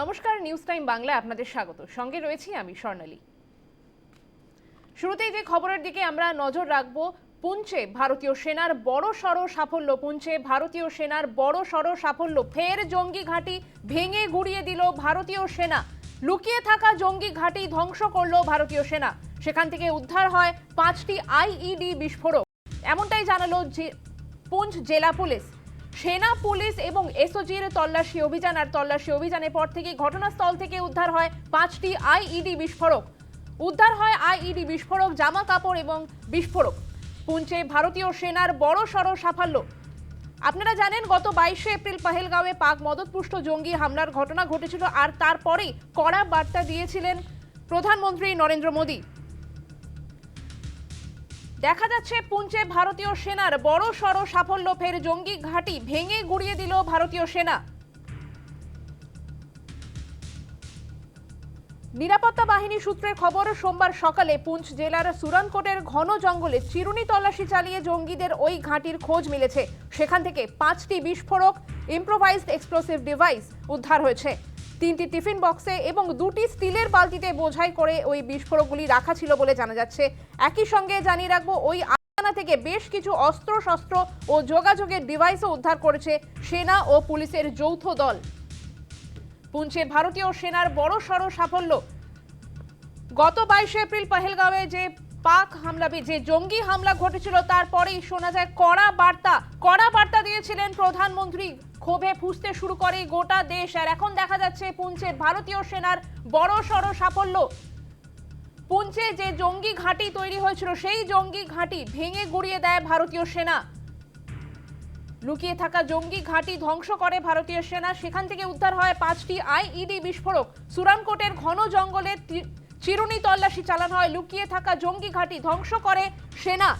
নমস্কার news time Bangla আপনাদের স্বাগত। সঙ্গে রয়েছি আমি স্বর্ণালী। শুরুতেই যে খবরের দিকে আমরা নজর রাখব, পুঞ্চে ভারতীয় সেনার বড় সড় সাফল্য পুঞ্চে ভারতীয় সেনার বড় সড় সাফল্য ফের জঙ্গি ঘাঁটি ভেঙে গুড়িয়ে দিল ভারতীয় সেনা। লুকিয়ে থাকা জঙ্গি ঘাঁটি ধ্বংস করল ভারতীয় সেনা। সেখান থেকে উদ্ধার হয় পাঁচটি আইইডি বিস্ফোরক। এমনটাই জানালো পুঞ্চ জেলা পুলিশ। সেনা, পুলিশ এবং এসওজির তল্লাশি, অভিযান আর তল্লাশি অভিযানের পর থেকে ঘটনাস্থল থেকে উদ্ধার হয় পাঁচটি আইইডি বিস্ফোরক। উদ্ধার হয় আইইডি বিস্ফোরক জামা কাপড় এবং বিস্ফোরক। পুঞ্চে ভারতীয় সেনার বড় সড় সাফল্য। আপনারা জানেন, গত বাইশে এপ্রিল পাহেলগাঁওয়ে পাক মদতপুষ্ট জঙ্গি হামলার ঘটনা ঘটেছিল আর তারপরেই কড়া বার্তা দিয়েছিলেন প্রধানমন্ত্রী নরেন্দ্র মোদী। দেখা যাচ্ছে পুঞ্চে ভারতীয় সেনার বড় সড় সাফল্য ফের জঙ্গি ঘাঁটি ভেঙে গুড়িয়ে দিল ভারতীয় সেনা। নিরাপত্তা বাহিনী সূত্রের খবর, সোমবার সকালে পুঞ্চ জেলার সুরানকোটের ঘন জঙ্গলে চিরুনি তল্লাশি চালিয়ে জঙ্গিদের ওই ঘাঁটির খোঁজ মিলেছে। সেখান থেকে পাঁচটি বিস্ফোরক ইম্প্রোভাইজড এক্সপ্লোসিভ ডিভাইস উদ্ধার হয়েছে। তিনটি টিফিন বক্সে এবং দুটি স্টিলের বালতিতে বোঝাই করে ওই বিস্ফোরকগুলি রাখা ছিল বলে জানা যাচ্ছে। একই সঙ্গে জানিয়ে রাখব, ওই আস্তানা থেকে বেশ কিছু অস্ত্র শস্ত্র ও যোগাযোগের ডিভাইসও উদ্ধার করেছে সেনা ও পুলিশের যৌথ দল। পুঞ্চে ভারতীয় সেনার বড় সড় সাফল্য। গত বাইশে এপ্রিল পাহেলগাঁওয়ে যে পাক হামলা যে জঙ্গি হামলা ঘটেছিল, তারপরেই শোনা যায় কড়া বার্তা। কড়া বার্তা দিয়েছিলেন প্রধানমন্ত্রী ক্ষোভে ফুসতে শুরু করে গোটা দেশ। আর এখন দেখা যাচ্ছে পুঞ্চে ভারতীয় সেনার বড় সড় সাফল্য। পুঞ্চে যে জঙ্গি ঘাঁটি তৈরি হয়েছিল, সেই জঙ্গি ঘাঁটি ভেঙে গুড়িয়ে দেয় ভারতীয় সেনা। লুকিয়ে থাকা জঙ্গি ঘাঁটি ধ্বংস করে ভারতীয় সেনা। সেখান থেকে উদ্ধার হয় পাঁচটি আইইডি বিস্ফোরক। সুরামকোটের ঘন জঙ্গলে চিরুনি তল্লাশি চালানো হয়। লুকিয়ে থাকা জঙ্গি ঘাঁটি ধ্বংস করে সেনা।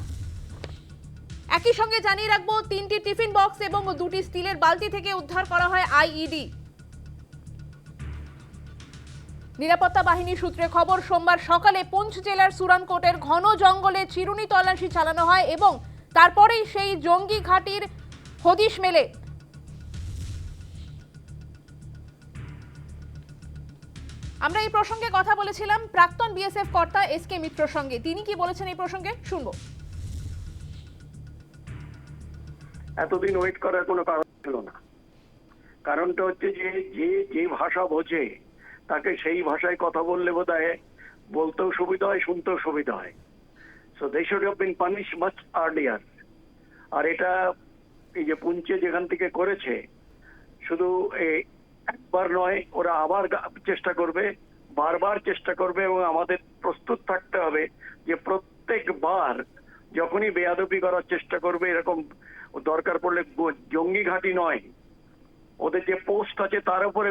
একই সঙ্গে জানিয়ে রাখব, তিনটি টিফিন বক্স এবং দুটি স্টিলের বালতি থেকে উদ্ধার করা হয় আইইডি। নিরাপত্তা বাহিনী সূত্রে খবর, সোমবার সকালে পুঞ্চ জেলার সুরানকোটের ঘন জঙ্গলে চিরুনি তল্লাশি চালানো হয় এবং তারপরেই সেই জঙ্গি ঘাঁটির হদিশ মেলে। আমরা এই প্রসঙ্গে কথা বলেছিলাম প্রাক্তন বিএসএফ কর্তা এস কে মিত্রর সঙ্গে। তিনি কি বলেছেন এই প্রসঙ্গে? শুনব। এতদিন ওয়েট করার কোনো কারণ ছিল না। কারণটা হচ্ছে যে যে যে ভাষা বোঝে, তাকে সেই ভাষায় কথা বললে বোধ বলতেও সুবিধা হয়, শুনতেও সুবিধা হয়। So they should have been punish much earlier আর এটা এই যে পুঞ্চে যেখান থেকে করেছে, শুধু একবার নয়, ওরা আবার চেষ্টা করবে, বারবার চেষ্টা করবে এবং আমাদের প্রস্তুত থাকতে হবে যে প্রত্যেকবার যখনই বেয়াদবি করার চেষ্টা করবে, এরকম দরকার পড়লে জঙ্গি ঘাঁটি নয়। ওদের যে পোস্ট আছে, তার উপরে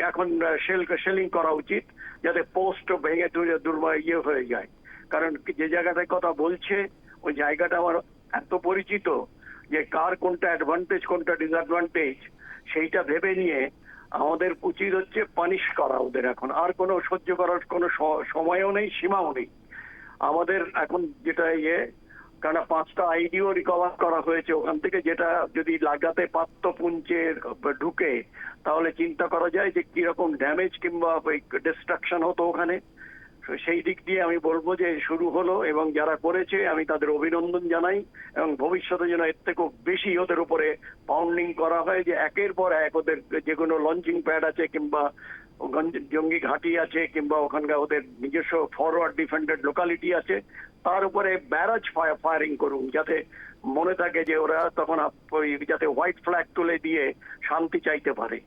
এখন শেল শেলিং করা উচিত, যাতে পোস্ট ভেঙে দূরে দুর্বা ইয়ে হয়ে যায়। কারণ যে জায়গাটায় কথা বলছে, ওই জায়গাটা আমার এত পরিচিত যে কার কোনটা অ্যাডভান্টেজ কোনটা ডিসঅ্যাডভান্টেজ সেইটা ভেবে নিয়ে আমাদের উচিত হচ্ছে পানিশ করা ওদের এখন। আর কোনো সহ্য করার কোনো সময়ও নেই, সীমাও নেই। আমাদের এখন যেটা ইয়ে কারণ পাঁচটা আইডিও রিকভার করা হয়েছে। ওখান থেকে যেটা যদি লাগাতে পারত পুঞ্চের ঢুকে, তাহলে চিন্তা করা যায় যে কীরকম ড্যামেজ কিংবা ডিস্ট্রাকশন হতো ওখানে। সেই দিক দিয়ে আমি বলব যে শুরু হলো এবং যারা করেছে, আমি তাদের অভিনন্দন জানাই এবং ভবিষ্যতে যেন এর থেকেও বেশি ওদের উপরে পাউন্ডিং করা হয় যে একের পর এক ওদের যে কোনো লঞ্চিং প্যাড আছে কিংবা জঙ্গি ঘাঁটি আছে কিংবা ওখানকার ওদের নিজস্ব ফরওয়ার্ড ডিফেন্ডেড লোকালিটি আছে, তার উপরে ব্যারাজ ফায়ারিং করুন, যাতে মনে থাকে যে ওরা তখন ওই যাতে হোয়াইট ফ্ল্যাগ তুলে দিয়ে শান্তি চাইতে পারে।